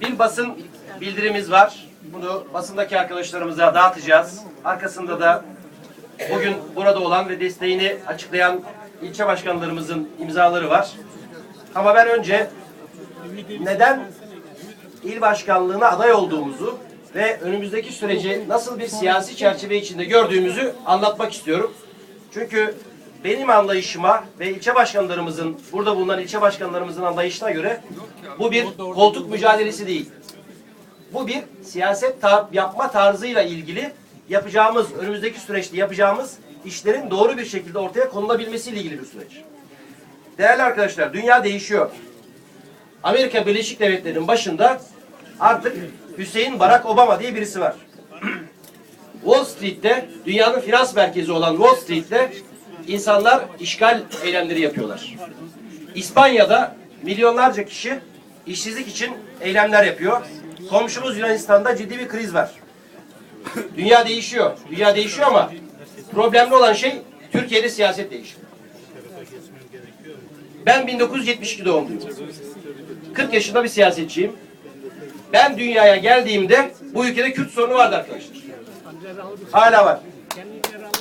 bir basın bildirimiz var. Bunu basındaki arkadaşlarımıza dağıtacağız. Arkasında da bugün burada olan ve desteğini açıklayan ilçe başkanlarımızın imzaları var. Ama ben önce neden il başkanlığına aday olduğumuzu ve önümüzdeki süreci nasıl bir siyasi çerçeve içinde gördüğümüzü anlatmak istiyorum. Çünkü benim anlayışıma ve ilçe başkanlarımızın, burada bulunan ilçe başkanlarımızın anlayışına göre bu bir koltuk mücadelesi değil. Bu bir siyaset tar- yapma tarzıyla ilgili yapacağımız, önümüzdeki süreçte yapacağımız işlerin doğru bir şekilde ortaya konulabilmesiyle ilgili bir süreç. Değerli arkadaşlar, dünya değişiyor. Amerika Birleşik Devletleri'nin başında artık Hüseyin Barack Obama diye birisi var. Wall Street'te, dünyanın finans merkezi olan Wall Street'te insanlar işgal eylemleri yapıyorlar. İspanya'da milyonlarca kişi işsizlik için eylemler yapıyor. Komşumuz Yunanistan'da ciddi bir kriz var. Dünya değişiyor. Dünya değişiyor ama problemli olan şey Türkiye'de siyaset değişiyor. Ben 1972 doğumluyum. 40 yaşında bir siyasetçiyim. Ben dünyaya geldiğimde bu ülkede Kürt sorunu vardı arkadaşlar. Hala var.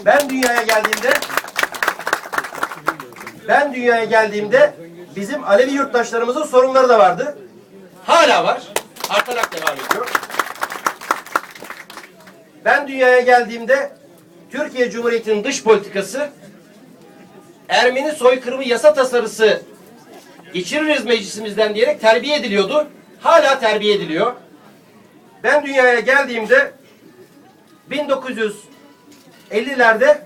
Ben dünyaya geldiğimde ben dünyaya geldiğimde bizim Alevi yurttaşlarımızın sorunları da vardı. Hala var. Artarak devam ediyor. Ben dünyaya geldiğimde Türkiye Cumhuriyeti'nin dış politikası Ermeni soykırımı yasa tasarısı geçiririz meclisimizden diyerek terbiye ediliyordu. Hala terbiye ediliyor. Ben dünyaya geldiğimde 1950'lerde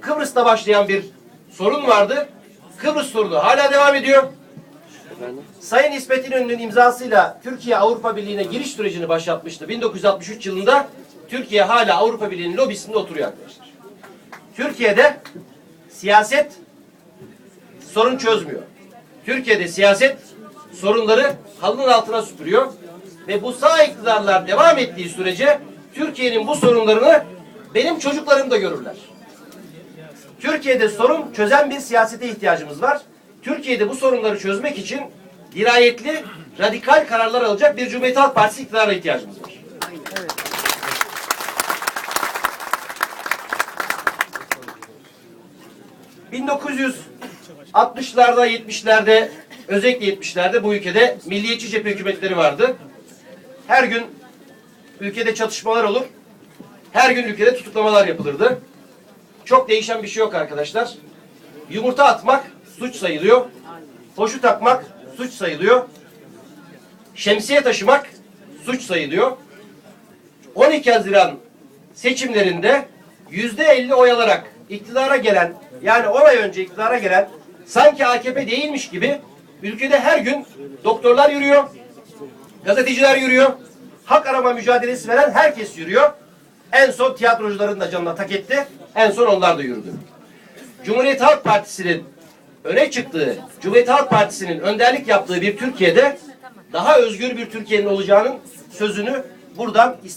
Kıbrıs'ta başlayan bir sorun vardı. Kıbrıs sorunu hala devam ediyor. Sayın İsmet İnönü'nün imzasıyla Türkiye Avrupa Birliği'ne giriş sürecini başlatmıştı. 1963 yılında Türkiye hala Avrupa Birliği'nin lobisinde oturuyor arkadaşlar. Türkiye'de siyaset sorun çözmüyor. Türkiye'de siyaset sorunları halının altına süpürüyor. Ve bu sağ iktidarlar devam ettiği sürece Türkiye'nin bu sorunlarını benim çocuklarım da görürler. Türkiye'de sorun çözen bir siyasete ihtiyacımız var. Türkiye'de bu sorunları çözmek için dirayetli, radikal kararlar alacak bir Cumhuriyet Halk Partisi iktidara ihtiyacımız var. ...1960'larda, 70'lerde, özellikle 70'lerde bu ülkede milliyetçi cephe hükümetleri vardı. Her gün ülkede çatışmalar olur. Her gün ülkede tutuklamalar yapılırdı. Çok değişen bir şey yok arkadaşlar. Yumurta atmak suç sayılıyor. Poşu takmak suç sayılıyor. Şemsiye taşımak suç sayılıyor. 12 Haziran seçimlerinde yüzde 50 oy alarak iktidara gelen yani 10 ay önce iktidara gelen sanki AKP değilmiş gibi ülkede her gün doktorlar yürüyor, gazeteciler yürüyor, hak arama mücadelesi veren herkes yürüyor. En son tiyatrocuların da canına tak etti. En son onlar da yürüdü. Cumhuriyet Halk Partisi'nin öne çıktığı, Cumhuriyet Halk Partisi'nin önderlik yaptığı bir Türkiye'de daha özgür bir Türkiye'nin olacağının sözünü buradan İstanbul